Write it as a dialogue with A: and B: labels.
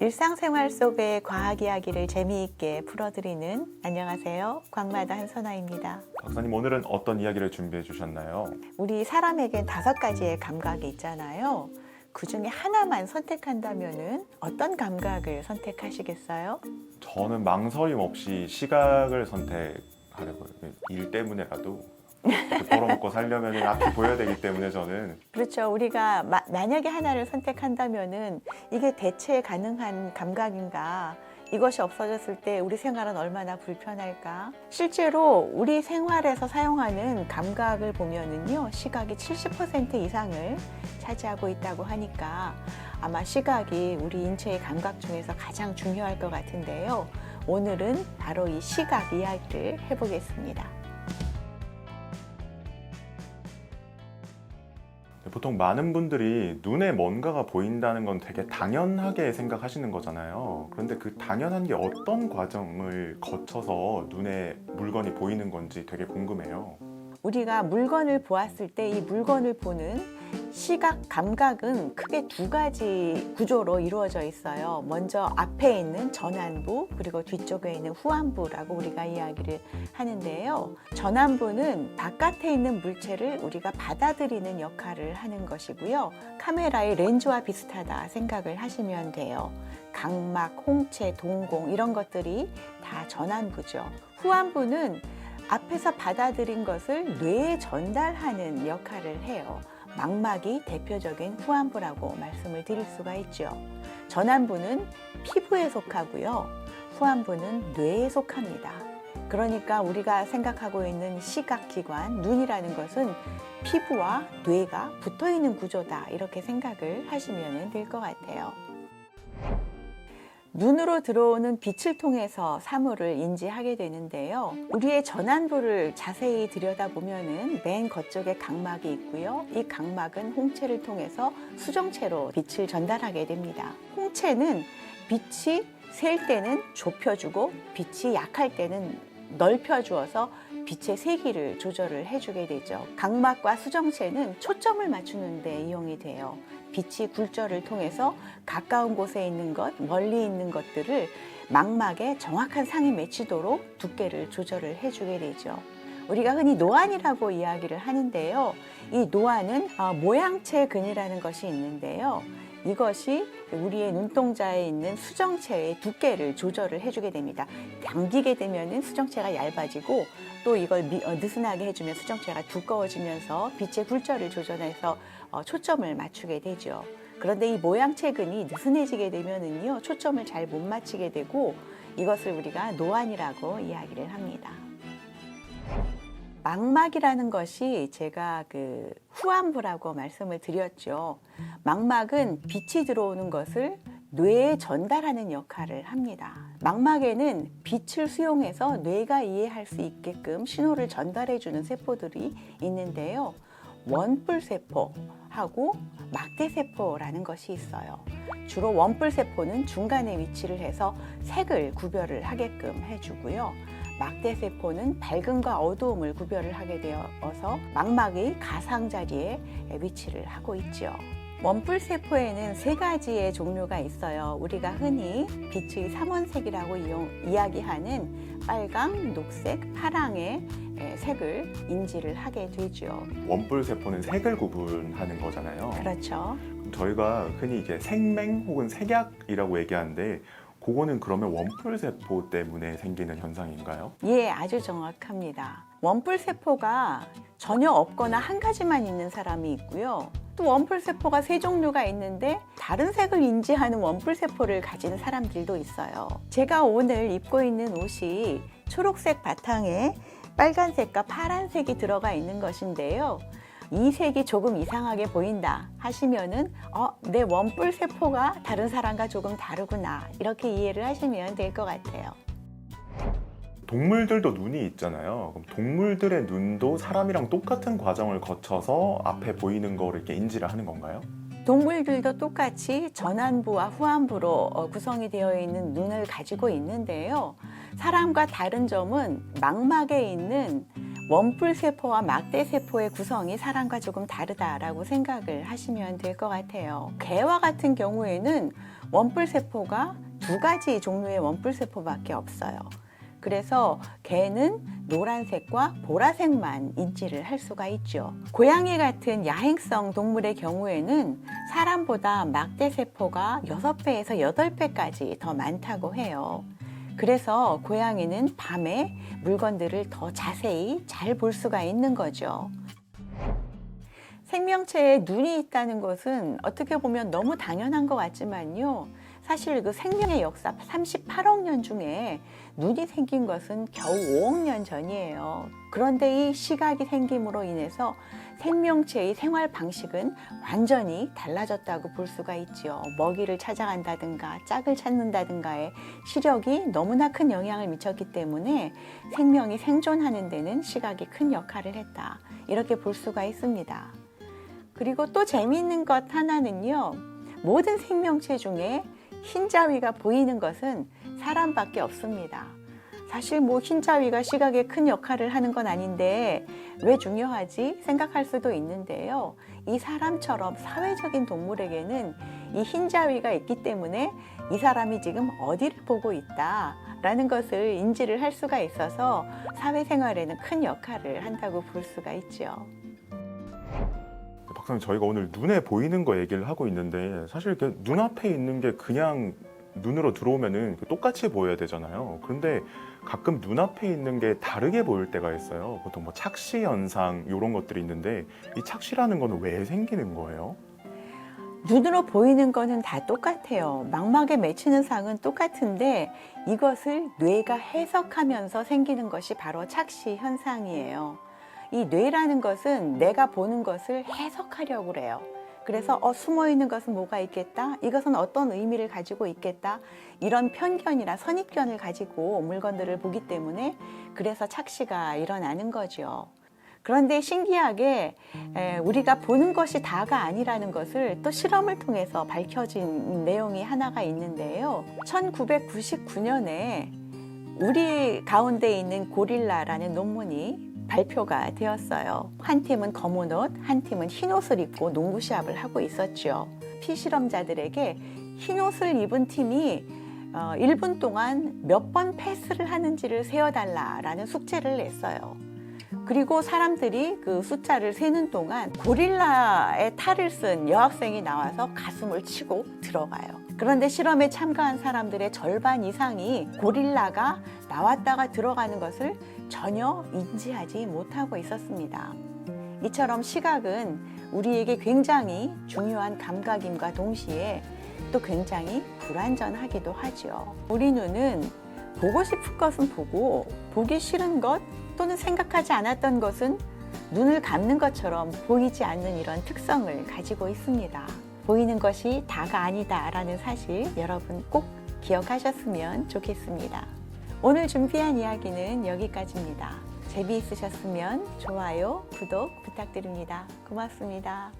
A: 일상생활 속의 과학 이야기를 재미있게 풀어드리는 안녕하세요. 광마다 한선아입니다.
B: 박사님 오늘은 어떤 이야기를 준비해 주셨나요?
A: 우리 사람에겐 다섯 가지의 감각이 있잖아요. 그 중에 하나만 선택한다면은 어떤 감각을 선택하시겠어요?
B: 저는 망설임 없이 시각을 선택하려고요. 일 때문에라도 벌어먹고 살려면 앞이 보여야 되기 때문에 저는
A: 그렇죠. 우리가 마- 만약에 하나를 선택한다면은 이게 대체 가능한 감각인가? 이것이 없어졌을 때 우리 생활은 얼마나 불편할까? 실제로 우리 생활에서 사용하는 감각을 보면은요, 시각이 70% 이상을 차지하고 있다고 하니까 아마 시각이 우리 인체의 감각 중에서 가장 중요할 것 같은데요. 오늘은 바로 이 시각 이야기를 해보겠습니다.
B: 보통 많은 분들이 눈에 뭔가가 보인다는 건 되게 당연하게 생각하시는 거잖아요. 그런데 그 당연한 게 어떤 과정을 거쳐서 눈에 물건이 보이는 건지 되게 궁금해요.
A: 우리가 물건을 보았을 때 이 물건을 보는 시각 감각은 크게 두 가지 구조로 이루어져 있어요. 먼저 앞에 있는 전환부 그리고 뒤쪽에 있는 후안부라고 우리가 이야기를 하는데요. 전환부는 바깥에 있는 물체를 우리가 받아들이는 역할을 하는 것이고요. 카메라의 렌즈와 비슷하다 생각을 하시면 돼요. 각막, 홍채, 동공 이런 것들이 다 전환부죠. 후안부는 앞에서 받아들인 것을 뇌에 전달하는 역할을 해요. 망막이 대표적인 후안부라고 말씀을 드릴 수가 있죠. 전환부는 피부에 속하고요. 후안부는 뇌에 속합니다. 그러니까 우리가 생각하고 있는 시각기관, 눈이라는 것은 피부와 뇌가 붙어 있는 구조다. 이렇게 생각을 하시면 될 것 같아요. 눈으로 들어오는 빛을 통해서 사물을 인지하게 되는데요. 우리의 전환부를 자세히 들여다보면은 맨 겉쪽에 각막이 있고요. 이 각막은 홍채를 통해서 수정체로 빛을 전달하게 됩니다. 홍채는 빛이 셀 때는 좁혀주고 빛이 약할 때는 넓혀주어서 빛의 세기를 조절을 해주게 되죠. 각막과 수정체는 초점을 맞추는 데 이용이 돼요. 빛이 굴절을 통해서 가까운 곳에 있는 것, 멀리 있는 것들을 망막에 정확한 상에 맺히도록 두께를 조절을 해주게 되죠. 우리가 흔히 노안이라고 이야기를 하는데요. 이 노안은 어, 모양체 근이라는 것이 있는데요. 이것이 우리의 눈동자에 있는 수정체의 두께를 조절을 해주게 됩니다. 당기게 되면 수정체가 얇아지고 또 이걸 미- 어, 느슨하게 해주면 수정체가 두꺼워지면서 빛의 굴절을 조절해서 어, 초점을 맞추게 되죠. 그런데 이 모양체근이 느슨해지게 되면은요 초점을 잘 못 맞추게 되고 이것을 우리가 노안이라고 이야기를 합니다. 망막이라는 것이 제가 그 후안부라고 말씀을 드렸죠. 망막은 빛이 들어오는 것을 뇌에 전달하는 역할을 합니다. 망막에는 빛을 수용해서 뇌가 이해할 수 있게끔 신호를 전달해주는 세포들이 있는데요. 원뿔 세포하고 막대 세포라는 것이 있어요. 주로 원뿔 세포는 중간에 위치를 해서 색을 구별을 하게끔 해주고요. 막대 세포는 밝음과 어두움을 구별을 하게 되어서 망막의 가상 자리에 위치를 하고 있죠. 원뿔 세포에는 세 가지의 종류가 있어요. 우리가 흔히 빛의 삼원색이라고 이야기하는 빨강, 녹색, 파랑의 에, 색을 인지를 하게 되죠.
B: 원뿔 세포는 색을 구분하는 거잖아요.
A: 그렇죠.
B: 저희가 흔히 이제 생맹 혹은 색약이라고 얘기하는데 그거는 그러면 원뿔 세포 때문에 생기는 현상인가요?
A: 예, 아주 정확합니다. 원뿔 세포가 전혀 없거나 한 가지만 있는 사람이 있고요. 또 원뿔 세포가 세 종류가 있는데 다른 색을 인지하는 원뿔 세포를 가진 사람들도 있어요. 제가 오늘 입고 있는 옷이 초록색 바탕에 빨간색과 파란색이 들어가 있는 것인데요. 이 색이 조금 이상하게 보인다 하시면은 어, 내 원뿔 세포가 다른 사람과 조금 다르구나 이렇게 이해를 하시면 될 것 같아요.
B: 동물들도 눈이 있잖아요. 그럼 동물들의 눈도 사람이랑 똑같은 과정을 거쳐서 앞에 보이는 거를 이렇게 인지를 하는 건가요?
A: 동물들도 똑같이 전환부와 후안부로 어, 구성이 되어 있는 눈을 가지고 있는데요. 사람과 다른 점은 망막에 있는 원뿔 세포와 막대 세포의 구성이 사람과 조금 다르다라고 생각을 하시면 될 것 같아요. 개와 같은 경우에는 원뿔 세포가 두 가지 종류의 원뿔 세포밖에 없어요. 그래서 개는 노란색과 보라색만 인지를 할 수가 있죠. 고양이 같은 야행성 동물의 경우에는 사람보다 막대 세포가 6배에서 8배까지 더 많다고 해요. 그래서 고양이는 밤에 물건들을 더 자세히 잘 볼 수가 있는 거죠. 생명체에 눈이 있다는 것은 어떻게 보면 너무 당연한 것 같지만요. 사실 그 생명의 역사 38억 년 중에 눈이 생긴 것은 겨우 5억 년 전이에요. 그런데 이 시각이 생김으로 인해서 생명체의 생활 방식은 완전히 달라졌다고 볼 수가 있죠. 먹이를 찾아간다든가 짝을 찾는다든가의 시력이 너무나 큰 영향을 미쳤기 때문에 생명이 생존하는 데는 시각이 큰 역할을 했다. 이렇게 볼 수가 있습니다. 그리고 또 재미있는 것 하나는요. 모든 생명체 중에 흰자위가 보이는 것은 사람밖에 없습니다. 사실 뭐 흰자위가 시각에 큰 역할을 하는 건 아닌데 왜 중요하지 생각할 수도 있는데요. 이 사람처럼 사회적인 동물에게는 이 흰자위가 있기 때문에 이 사람이 지금 어디를 보고 있다라는 것을 인지를 할 수가 있어서 사회생활에는 큰 역할을 한다고 볼 수가 있죠.
B: 박사님 저희가 오늘 눈에 보이는 거 얘기를 하고 있는데 사실 눈앞에 있는 게 그냥 눈으로 들어오면은 그 똑같이 보여야 되잖아요. 그런데 가끔 눈앞에 있는 게 다르게 보일 때가 있어요. 보통 뭐 착시 현상 이런 것들이 있는데 이 착시라는 거는 왜 생기는 거예요?
A: 눈으로 보이는 거는 다 똑같아요. 망막에 맺히는 상은 똑같은데 이것을 뇌가 해석하면서 생기는 것이 바로 착시 현상이에요. 이 뇌라는 것은 내가 보는 것을 해석하려고 그래요. 그래서 어, 숨어 있는 것은 뭐가 있겠다? 이것은 어떤 의미를 가지고 있겠다? 이런 편견이나 선입견을 가지고 물건들을 보기 때문에 그래서 착시가 일어나는 거죠. 그런데 신기하게 에, 우리가 보는 것이 다가 아니라는 것을 또 실험을 통해서 밝혀진 내용이 하나가 있는데요. 1999년에 우리 가운데 있는 고릴라라는 논문이 발표가 되었어요. 한 팀은 검은 옷, 한 팀은 흰 옷을 입고 농구 시합을 하고 있었죠. 피실험자들에게 흰 옷을 입은 팀이 어, 1분 동안 몇 번 패스를 하는지를 세어달라라는 숙제를 냈어요. 그리고 사람들이 그 숫자를 세는 동안 고릴라의 탈을 쓴 여학생이 나와서 가슴을 치고 들어가요. 그런데 실험에 참가한 사람들의 절반 이상이 고릴라가 나왔다가 들어가는 것을 전혀 인지하지 못하고 있었습니다. 이처럼 시각은 우리에게 굉장히 중요한 감각임과 동시에 또 굉장히 불완전하기도 하죠. 우리 눈은 보고 싶은 것은 보고 보기 싫은 것 또는 생각하지 않았던 것은 눈을 감는 것처럼 보이지 않는 이런 특성을 가지고 있습니다. 보이는 것이 다가 아니다라는 사실 여러분 꼭 기억하셨으면 좋겠습니다. 오늘 준비한 이야기는 여기까지입니다. 재미있으셨으면 좋아요, 구독 부탁드립니다. 고맙습니다.